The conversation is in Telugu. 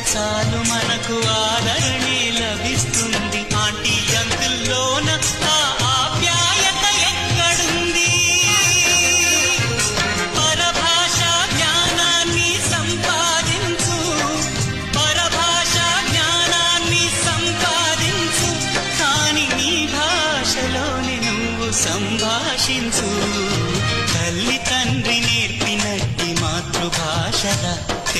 చాలు మనకు ఆదరణే లభిస్తుంది. ఆంటీ అంకుల్లోన ఆ ఆప్యాయత ఎక్కడుంది? పరభాష జ్ఞానాన్ని సంపాదించు. పరభాష జ్ఞానాన్ని సంపాదించు. కాని నీ భాషలోని నువ్వు సంభాషించు. తల్లి తండ్రి నేర్పినట్టి మాతృభాషల